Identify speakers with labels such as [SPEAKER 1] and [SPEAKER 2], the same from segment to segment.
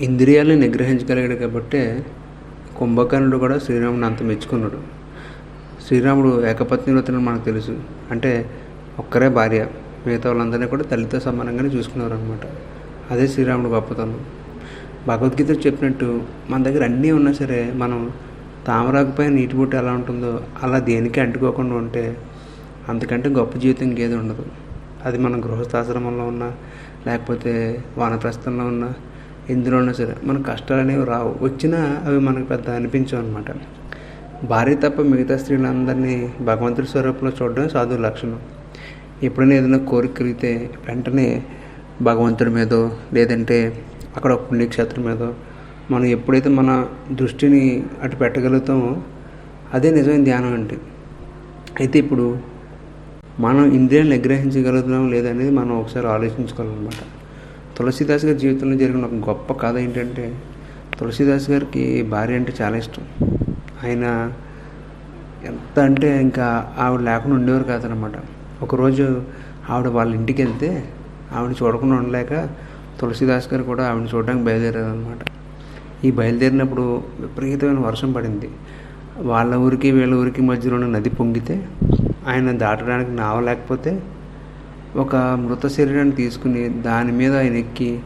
[SPEAKER 1] ఇంద్రియాలని నిగ్రహించగలిగాడు కాబట్టి కుంభకర్ణుడు కూడా శ్రీరాముడు అంత మెచ్చుకున్నాడు. శ్రీరాముడు ఏకపత్ని వ్రతుడు మనకు తెలుసు. అంటే ఒక్కరే భార్య. మిగతా వాళ్ళందరినీ కూడా తల్లితో సమానంగానే చూసుకున్నారు అనమాట అదే శ్రీరాముడు గొప్పతనం. భగవద్గీత చెప్పినట్టు మన దగ్గర అన్నీ ఉన్నా సరే మనం తామరాకుపై నీటి బుట్ట ఎలా ఉంటుందో అలా దేనికి అంటుకోకుండా ఉంటే అంతకంటే గొప్ప జీవితం ఇంకేది ఉండదు. అది మనం గృహస్థాశ్రమంలో ఉన్నా లేకపోతే వానప్రస్థంలో ఉన్నా ఎందులో ఉన్నా సరే మన కష్టాలు అనేవి రావు. వచ్చినా అవి మనకు పెద్ద అనిపించవు అనమాట భార్య తప్ప మిగతా స్త్రీలందరినీ భగవంతుడి స్వరూపంలో చూడడం సాధువు లక్షణం. ఎప్పుడైనా ఏదైనా కోరిక కలిగితే వెంటనే భగవంతుడి మీదో లేదంటే అక్కడ ఒక పుణ్యక్షేత్రం మీదో మనం ఎప్పుడైతే మన దృష్టిని అటు పెట్టగలుగుతామో అదే నిజమైన ధ్యానం అంటే. అయితే ఇప్పుడు మనం ఇంద్రియాన్ని నిగ్రహించగలుగుతున్నాం లేదనేది మనం ఒకసారి ఆలోచించుకోవాలన్నమాట. తులసిదాస్ గారి జీవితంలో జరిగిన ఒక గొప్ప కథ ఏంటంటే తులసిదాస్ గారికి భార్య అంటే చాలా ఇష్టం. ఆయన ఎంత అంటే ఇంకా ఆవిడ లేకుండా ఉండేవారు కాదనమాట. ఒకరోజు ఆవిడ వాళ్ళ ఇంటికి వెళ్తే ఆవిడ చూడకుండా ఉండలేక తులసిదాస్ గారు కూడా ఆవిడని చూడడానికి బయలుదేరారు అనమాట ఈ బయలుదేరినప్పుడు విపరీతమైన వర్షం పడింది. వాళ్ళ ఊరికి వీళ్ళ ఊరికి మధ్యలో ఉన్న నది పొంగితే ఆయన దాటడానికి నావ లేకపోతే ఒక మృత శరీరాన్ని తీసుకుని దాని మీద ఆయన ఎక్కి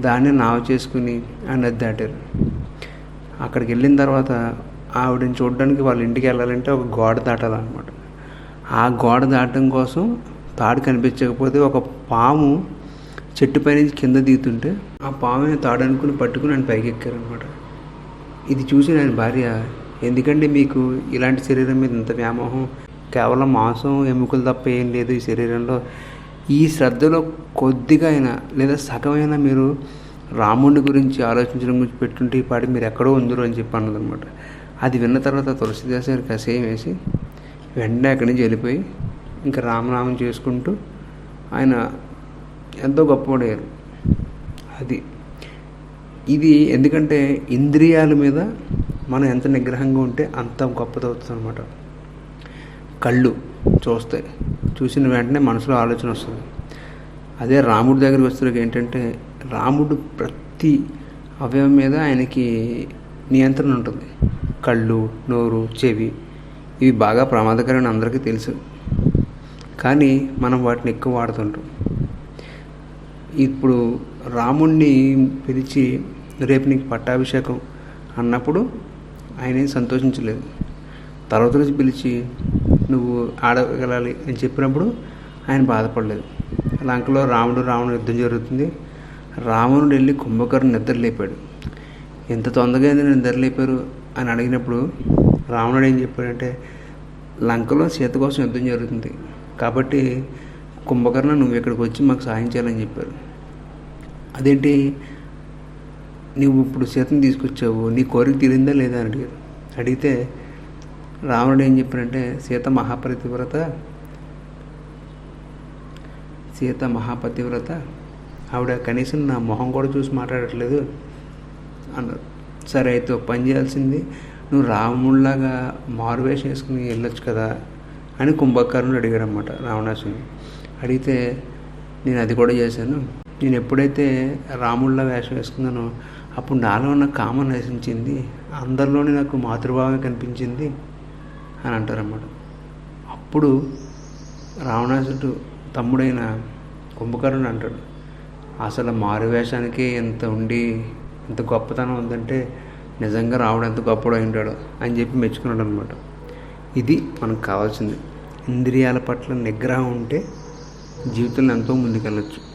[SPEAKER 1] దాన్ని నావ చేసుకుని ఆ నది దాటారు. అక్కడికి వెళ్ళిన తర్వాత ఆవిడని చూడడానికి వాళ్ళ ఇంటికి వెళ్ళాలంటే ఒక గోడ దాటాలన్నమాట. ఆ గోడ దాటడం కోసం తాడు కనిపించకపోతే ఒక పాము చెట్టుపై నుంచి కింద దిగుతుంటే ఆ పాముని తాడు అనుకుని పట్టుకుని ఆయన పైకి ఎక్కారనమాట ఇది చూసి ఆయన భార్య ఎందుకంటే మీకు ఇలాంటి శరీరం మీద ఇంత వ్యామోహం? కేవలం మాంసం ఎముకలు తప్ప ఏం లేదు ఈ శరీరంలో. ఈ శ్రద్ధలో కొద్దిగా అయినా లేదా సగమైనా మీరు రాముడి గురించి ఆలోచించడం గురించి పెట్టుంటే ఈ పాటి మీరు ఎక్కడో ఉందరు అని చెప్పి అన్నదనమాట. అది విన్న తర్వాత తులసిదాస్ గారికి అసేం వేసి వెంటనే అక్కడి నుంచి వెళ్ళిపోయి ఇంకా రామనామం చేసుకుంటూ ఆయన ఎంతో గొప్పవాడయ్యారు. అది ఇది ఎందుకంటే ఇంద్రియాల మీద మనం ఎంత నిగ్రహంగా ఉంటే అంత గొప్పదవుతుంది అనమాట కళ్ళు చూస్తాయి చూసిన వెంటనే మనసులో ఆలోచన వస్తుంది. అదే రాముడి దగ్గరికి వస్తున్నకి ఏంటంటే రాముడు ప్రతి అవయవం మీద ఆయనకి నియంత్రణ ఉంటుంది. కళ్ళు నోరు చెవి ఇవి బాగా ప్రమాదకరమని అందరికీ తెలుసు. కానీ మనం వాటిని ఎక్కువ వాడుతుంటాం. ఇప్పుడు రాముణ్ణి పిలిచి రేపు నీకు పట్టాభిషేకం అన్నప్పుడు ఆయన సంతోషించలేదు. తర్వాత రోజు పిలిచి నువ్వు ఆడగలాలి అని చెప్పినప్పుడు ఆయన బాధపడలేదు. లంకలో రాముడు రావణుడు యుద్ధం జరుగుతుంది. రావణుడు వెళ్ళి కుంభకర్ణ నిద్ర లేపాడు. ఎంత తొందరగా ఎందుకు నిద్ర లేపారు అని అడిగినప్పుడు రావణుడు ఏం చెప్పాడంటే లంకలో సీత కోసం యుద్ధం జరుగుతుంది. కాబట్టి కుంభకర్ణ నువ్వు ఇక్కడికి వచ్చి మాకు సాయం చేయాలని చెప్పారు. అదేంటి? నువ్వు ఇప్పుడు సీతను తీసుకొచ్చావు. నీ కోరిక తీరిందా లేదా? అని అడిగారు. అడిగితే రావణుడు ఏం చెప్పాడంటే సీత మహాపతివ్రత సీత మహాపతివ్రత. ఆవిడ కనీసం నా మొహం కూడా చూసి మాట్లాడట్లేదు. అన్నారు. సరే అయితే పని చేయాల్సింది నువ్వు రాముడిలాగా మారువేష వేసుకుని వెళ్ళొచ్చు కదా అని కుంభకర్ణుడు అడిగాడు అనమాట రావణాసుని. అడిగితే నేను అది కూడా చేశాను. నేను ఎప్పుడైతే రాముళ్ళ వేషం వేసుకున్నానో అప్పుడు నాలో ఉన్న కామం నశించింది. అందరిలోనే నాకు మాతృభావం కనిపించింది. అని అంటారన్నమాట. అప్పుడు రావణాసుడు తమ్ముడైన కుంభకర్ణుడు అంటాడు అసలు మారువేషానికి ఎంత ఉండి ఎంత గొప్పతనం ఉందంటే నిజంగా రావడం ఎంత గొప్పడో ఉంటాడు అని చెప్పి మెచ్చుకున్నాడు అనమాట ఇది మనకు కావాల్సింది. ఇంద్రియాల పట్ల నిగ్రహం ఉంటే జీవితంలో ఎంతో ముందుకెళ్ళచ్చు.